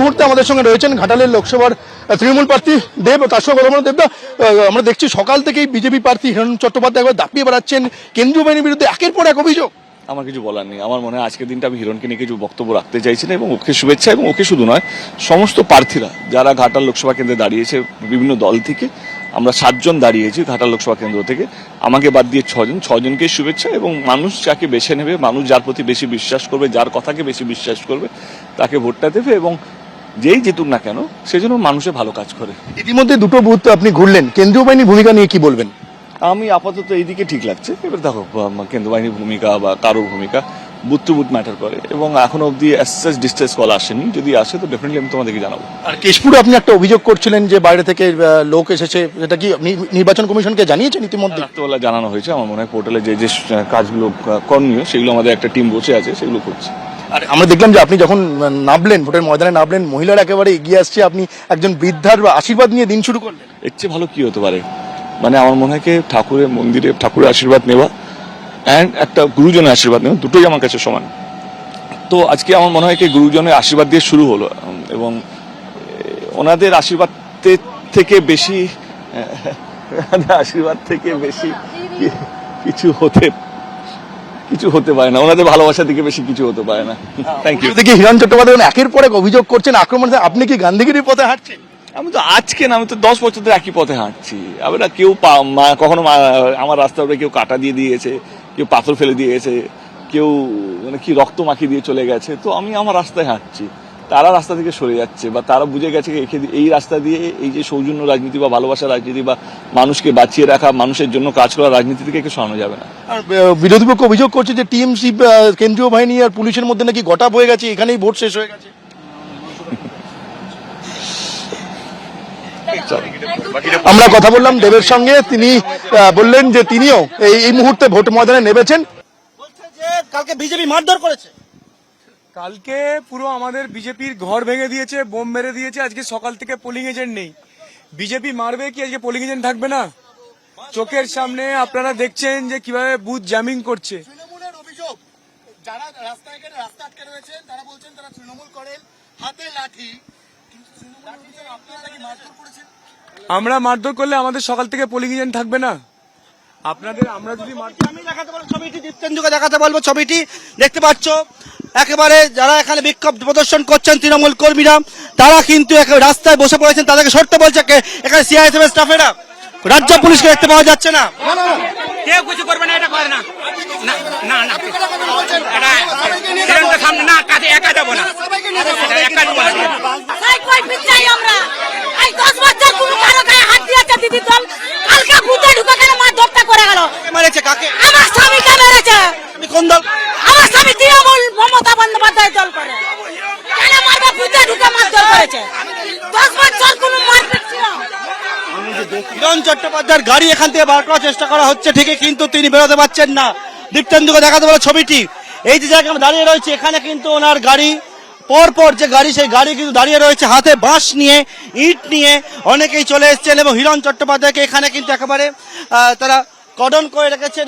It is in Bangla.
মুহূর্তে আমাদের সঙ্গে রয়েছেন ঘাটালের লোকসভার তৃণমূল প্রার্থী দেব, তার সঙ্গে বলব। দেবদা আমরা দেখছি সকাল থেকেই বিজেপি প্রার্থী হিরণ চট্টোপাধ্যায় একবার দাপিয়ে বেড়াচ্ছেন। কেন্দ্রীয় বাহিনীর বিরুদ্ধে একের পর এক অভিযোগ। আমার কিছু বলার নেই। আমার মনে হয় আজকের দিনটা আমি হিরণকে নিয়ে কিছু বক্তব্য রাখতে চাইছি না এবং ওকে শুভেচ্ছা এবং ওকে শুধু নয়, সমস্ত প্রার্থীরা, যারা ঘাটাল লোকসভা কেন্দ্রে দাঁড়িয়েছে, বিভিন্ন দল থেকে, আমরা সাতজন দাঁড়িয়েছি ঘাটাল লোকসভা কেন্দ্র থেকে। আমাকে বাদ দিয়ে ছজন ছজনকে শুভেচ্ছা এবং মানুষ যাকে বেছে নেবে, মানুষ যার প্রতি বেশি বিশ্বাস করবে, যার কথাকে বেশি বিশ্বাস করবে, তাকে ভোটটা দেবে এবং যেই জিতুক না কেন সেজন্য মানুষের ভালো কাজ করে। ইতিমধ্যে দুটো বুথ আপনি ঘুরলেন। কেন্দ্রীয় বাহিনীর ভূমিকা নিয়ে কি বলবেন? আমি আপাতত এইদিকে ঠিক লাগছে। এবার দেখো কেন্দ্র বাহিনীর ভূমিকা বা কারোর ভূমিকা বুথ টু বুথ ম্যাটার করে। এবং এখনও অব্দি অ্যাসাস ডিস্ট্রেস কল আসেনি। যদি আসে তো ডেফিনেটলি আমি তোমাদেরকে জানাব। আর কেশপুরে আপনি একটা অভিযোগ করছিলেন যে বাইরে থেকে লোক এসেছে। সেটা কি নির্বাচন কমিশনকে জানিয়েছেন ইতিমধ্যে? রাত্রেবেলা জানানো হয়েছে। আমার মনে হয় পোর্টালে যে যে কাজগুলো করণীয় সেগুলো আমাদের একটা টিম বসে আছে সেগুলো করছে। আর আমরা দেখলাম যে আপনি যখন নামলেন, ভোটের ময়দানে নামলেন, মহিলারা একেবারে এগিয়ে আসছে, আপনি একজন বৃদ্ধার আশীর্বাদ নিয়ে দিন শুরু করলেন। এর চেয়ে ভালো কি হতে পারে? মানে আমার মনে হয় ঠাকুরের মন্দিরে ঠাকুরের আশীর্বাদ নেওয়া অ্যান্ড একটা গুরুজনের আশীর্বাদ নেওয়া, দুটোই আমার কাছে সমান। তো আজকে আমার মনে হয় কি, গুরুজনের আশীর্বাদ দিয়ে শুরু হলো এবং ওনাদের আশীর্বাদ থেকে বেশি আশীর্বাদ থেকে বেশি কিছু হতে কিছু হতে পারে না। ওনাদের ভালোবাসা থেকে বেশি কিছু হতে পারে না। থ্যাংক ইউ দেখি হিরণ চট্টোপাধ্যায় একের পর এক অভিযোগ করছেন আক্রমণ আপনি কি গান্ধীগিরির পথে হাঁটছেন? আমি তো আজকে না আমি তো দশ বছর ধরে একই পথে হাঁটছি। আবার কেউ কখনো আমার রাস্তার উপরে কেউ কাটা দিয়ে দিয়েছে কেউ পাথর ফেলে দিয়েছে কেউ মানে কি রক্ত মাখিয়ে দিয়ে চলে গেছে। তো আমি আমার রাস্তায় হাঁটছি। তারা রাস্তা থেকে সরে যাচ্ছে বা তারা বুঝে গেছে এই রাস্তা দিয়ে এই যে সৌজন্য রাজনীতি বা ভালোবাসা রাজনীতি বা মানুষকে বাঁচিয়ে রাখা মানুষের জন্য কাজ করা রাজনীতি থেকে কেউ সরানো যাবে না। আর বিরোধী পক্ষ অভিযোগ করছে যে টিএমসি কেন্দ্রীয় বাহিনী আর পুলিশের মধ্যে নাকি গটা হয়ে গেছে এখানেই ভোট শেষ হয়ে গেছে। আমরা কথা বললাম দেবের সঙ্গে তিনি আহ, বললেন যে তিনিও এই এই মুহূর্তে ভোট ময়দানে নেমেছেন। বলছে যে কালকে বিজেপি মারধর করেছে। কালকে পুরো আমাদের বিজেপির ঘর ভেঙে দিয়েছে বোম মেরে দিয়েছে আজকে সকাল থেকে পোলিং এজেন্ট নেই। বিজেপি মারবে কি আজকে পোলিং এজেন্ট থাকবে না? চোখের সামনে আপনারা দেখছেন যে কীভাবে বুথ জ্যামিং করছে। যারা রাস্তায় রাস্তা আটকে রয়েছেন তারা বলছেন তারা তৃণমূল করেন হাতে লাঠি। কিন্তু তৃণমূলের অভিযোগ আপনারা নাকি মারধর করেছেন? আমরা মারধর করলে আমাদের সকাল থেকে পোলিং এজেন্ট থাকবে না? আপনাদের আমরা যদি আমি দেখাতে বলব ছবিটি দীপ্তেন্দুকে দেখাতে বলব ছবিটি দেখতে পাচ্ছ একেবারে যারা এখানে বিক্ষোভ প্রদর্শন করছেন তৃণমূল কর্মীরা তারা কিন্তু রাস্তায় বসে পড়েছেন। তাদেরকে সরতে বলছে এখানে সিআইএসএফ স্টাফেরা রাজ্য পুলিশকে দেখতে পাওয়া যাচ্ছে না। কেউ কিছু করবে না এটা করে না। না না না। এটা সামনে না কাজে একা যাব না। একা যাব না তাই কই পিছাই আমরা এই দশ বছর কোনো কারও গায়ে হাত দিয়েছে দিদি দল কালকে বুতে ঢুকে কেন মা দপটা করে গেল কে মেরেছে কাকে আমার স্বামীকে মেরেছে আপনি কোন দল? আমার স্বামী তৃণমূল মমতা বন্দ্যোপাধ্যায় দল করে। কেন মারবে? বুতে ঢুকে মার করেছে। দশ বছর কোনো মারপিট ছিল না। চট্টোপাধ্যায়ের গাড়ি এখান থেকে বার করার চেষ্টা করা হচ্ছে ঠিকই কিন্তু তিনি বেরোতে পারছেন না। দীপ্তেন্দুকে দেখাতে বলে ছবিটি। এই যে জায়গায় দাঁড়িয়ে রয়েছে এখানে কিন্তু ওনার গাড়ি পর পর যে গাড়ি সেই গাড়ি কিন্তু দাঁড়িয়ে রয়েছে হাতে বাঁশ নিয়ে ইট নিয়ে অনেকেই চলে এসেছেন এবং হিরণ চট্টোপাধ্যায়কে এখানে কিন্তু একেবারে আহ, তারা কডন করে রেখেছেন।